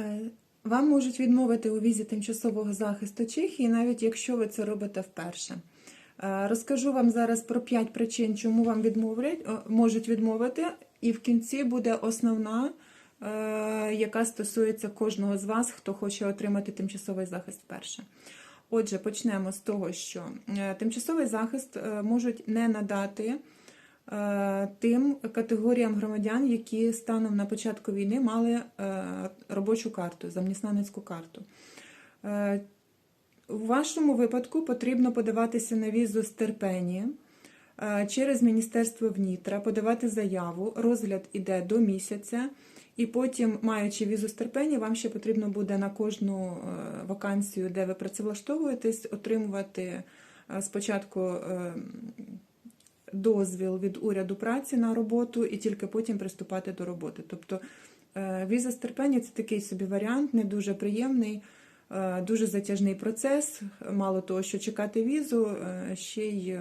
Е, Вам можуть відмовити у візі тимчасового захисту Чехії, навіть якщо ви це робите вперше. Е, Розкажу вам зараз про 5 причин, чому вам відмовлять, можуть відмовити, і в кінці буде основна, е, яка стосується кожного з вас, хто хоче отримати тимчасовий захист вперше. Отже, почнемо з того, що тимчасовий захист можуть не надати тим категоріям громадян, які станом на початку війни мали е, робочу карту, заміснаницьку карту. Е, У вашому випадку потрібно подаватися на візу з терпені е, через Міністерство ВНІТРА, подавати заяву. Розгляд іде до місяця, і потім, маючи візу з терпені, вам ще потрібно буде на кожну е, вакансію, де ви працевлаштовуєтесь, отримувати е, спочатку е, дозвіл від уряду праці на роботу і тільки потім приступати до роботи. Тобто е, віза з терпення це такий собі варіант, не дуже приємний, е, дуже затяжний процес. Мало того, що чекати візу, е, ще й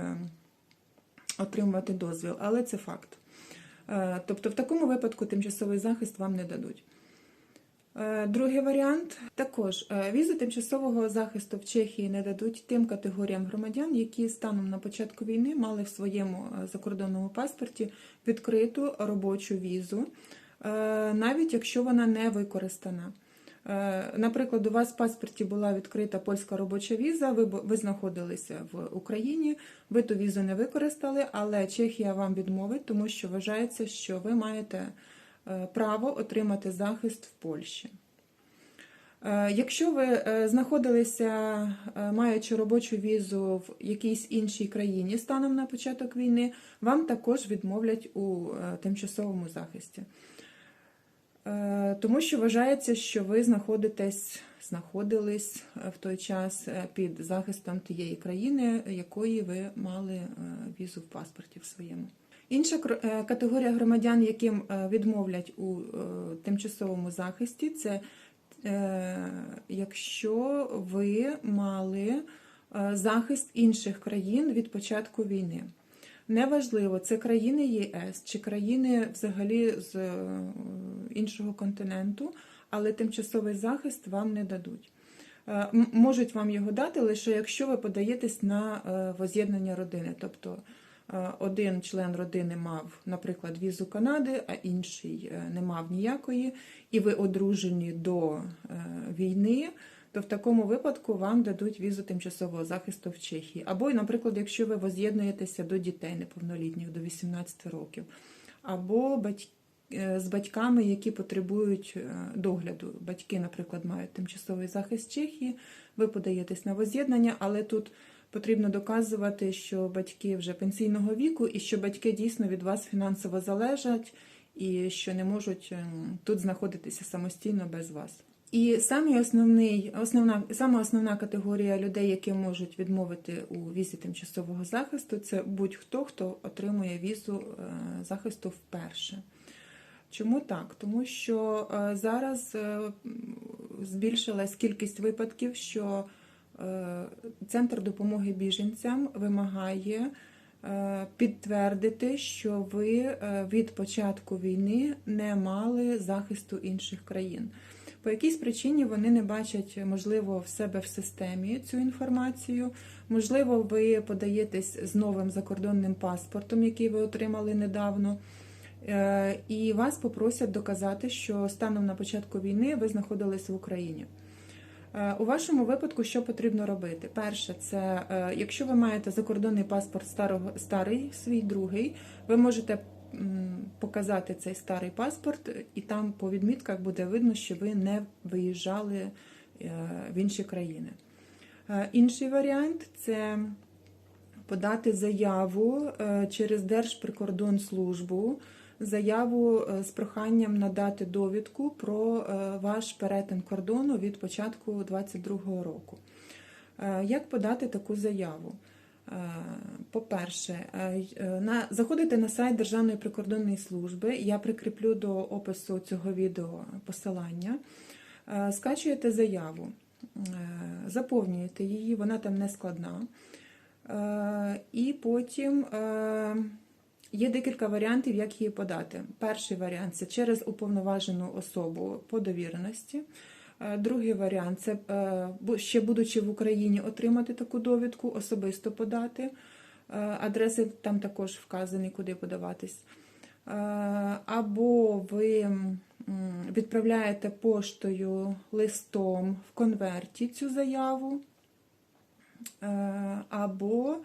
отримувати дозвіл, але це факт. Тобто, в такому випадку тимчасовий захист вам не дадуть. Е, Другий варіант також е, візу тимчасового захисту в Чехії не дадуть тим категоріям громадян, які станом на початку війни мали в своєму е, закордонному паспорті відкриту робочу візу, навіть якщо вона не використана. Наприклад, у вас в паспорті була відкрита польська робоча віза, ви, ви знаходилися в Україні, ви ту візу не використали, але Чехія вам відмовить, тому що вважається, що ви маєте право отримати захист в Польщі. Е, Якщо ви е, знаходилися, е, маючи робочу візу в якійсь іншій країні станом на початок війни, вам також відмовлять у е, тимчасовому захисті. Е, Тому що вважається, що ви знаходитесь, знаходились е, в той час е, під захистом тієї країни, якої ви мали е, візу в паспорті в своєму. Інша е, категорія громадян, яким е, відмовлять у е, тимчасовому захисті, це якщо ви мали захист інших країн від початку війни. Неважливо, це країни ЄС чи країни взагалі з іншого континенту, але тимчасовий захист вам не дадуть. Можуть вам його дати лише якщо ви подаєтесь на воз'єднання родини. Тобто один член родини мав, наприклад, візу Канади, а інший е, не мав ніякої, і ви одружені до е, війни, то в такому випадку вам дадуть візу тимчасового захисту в Чехії. Або, наприклад, якщо ви воз'єднуєтеся до дітей неповнолітніх до 18 років, або. З батьками, які потребують е, догляду. Батьки, наприклад, мають тимчасовий захист Чехії, ви подаєтесь на воз'єднання, але тут потрібно доказувати, що батьки вже пенсійного віку і що батьки дійсно від вас фінансово залежать і що не можуть ем, тут знаходитися самостійно без вас. І самий основний, основна, сама основна категорія людей, які можуть відмовити у візі тимчасового захисту, це будь-хто, хто отримує візу е, захисту вперше. Чому так? Тому що е, зараз е, збільшилась кількість випадків, що Центр допомоги біженцям вимагає е, підтвердити, що ви е, від початку війни не мали захисту інших країн. По якійсь причині вони не бачать, можливо, в себе в системі цю інформацію. Можливо, ви подаєтесь з новим закордонним паспортом, який ви отримали недавно. Е, І вас попросять доказати, що станом на початку війни ви знаходились в Україні. Е, У вашому випадку що потрібно робити? Перше, це е, якщо ви маєте закордонний паспорт старого, старий, свій другий, ви можете показати цей старий паспорт, і там по відмітках буде видно, що ви не виїжджали е, в інші країни. Інший варіант це подати заяву е, через Держприкордонслужбу, заяву е, з проханням надати довідку про е, ваш перетин кордону від початку 2022 року. Як подати таку заяву? По-перше, заходите на сайт Державної прикордонної служби. Я прикріплю до опису цього відео посилання. Скачуєте заяву, заповнюєте її, вона там не складна. Е, І потім е, Є декілька варіантів, як її подати. Перший варіант це через уповноважену особу по довіреності. Е, Другий варіант це ще будучи в Україні, отримати таку довідку, особисто подати. Адреси там також вказані, куди подаватись. Або ви відправляєте поштою листом в конверті цю заяву, або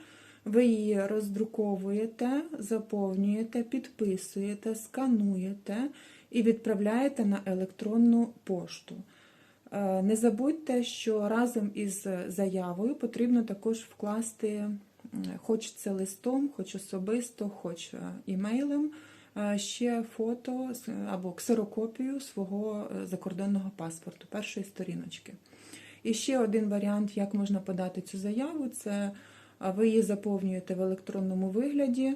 ви її роздруковуєте, заповнюєте, підписуєте, скануєте і відправляєте на електронну пошту. Е, Не забудьте, що разом із заявою потрібно також вкласти, хоч це листом, хоч особисто, хоч е, імейлем, е, ще фото або ксерокопію свого е, закордонного паспорту, першої сторіночки. І ще один варіант, як можна подати цю заяву, це ви її заповнюєте в електронному вигляді,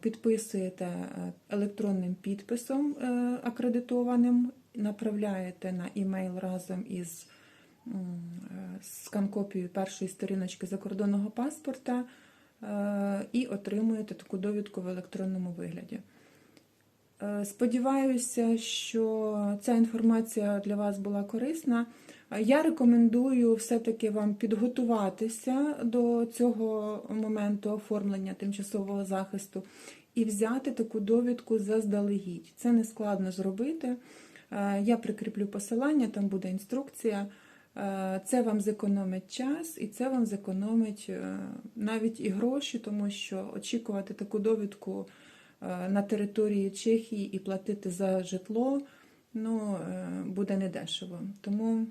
підписуєте е, електронним підписом е, акредитованим, направляєте на імейл разом із м, е, першої сторіночки закордонного паспорта і отримуєте таку довідку в електронному вигляді. Сподіваюся, що ця інформація для вас була корисна. Я рекомендую все-таки вам підготуватися до цього моменту оформлення тимчасового захисту і взяти таку довідку заздалегідь. Це не складно зробити. Е, Я прикріплю посилання, там буде інструкція. Е, Це вам зекономить час і це вам зекономить е, навіть і гроші, тому що очікувати таку довідку на території Чехії і платити за житло ну, буде недешево. Тому,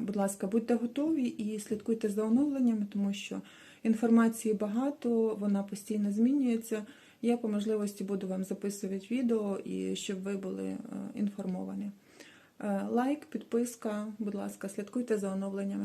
будь ласка, будьте готові і слідкуйте за оновленнями, тому що інформації багато, вона постійно змінюється. Я по можливості буду вам записувати відео і щоб ви були е, інформовані. Е, Лайк, підписка, будь ласка, слідкуйте за оновленнями.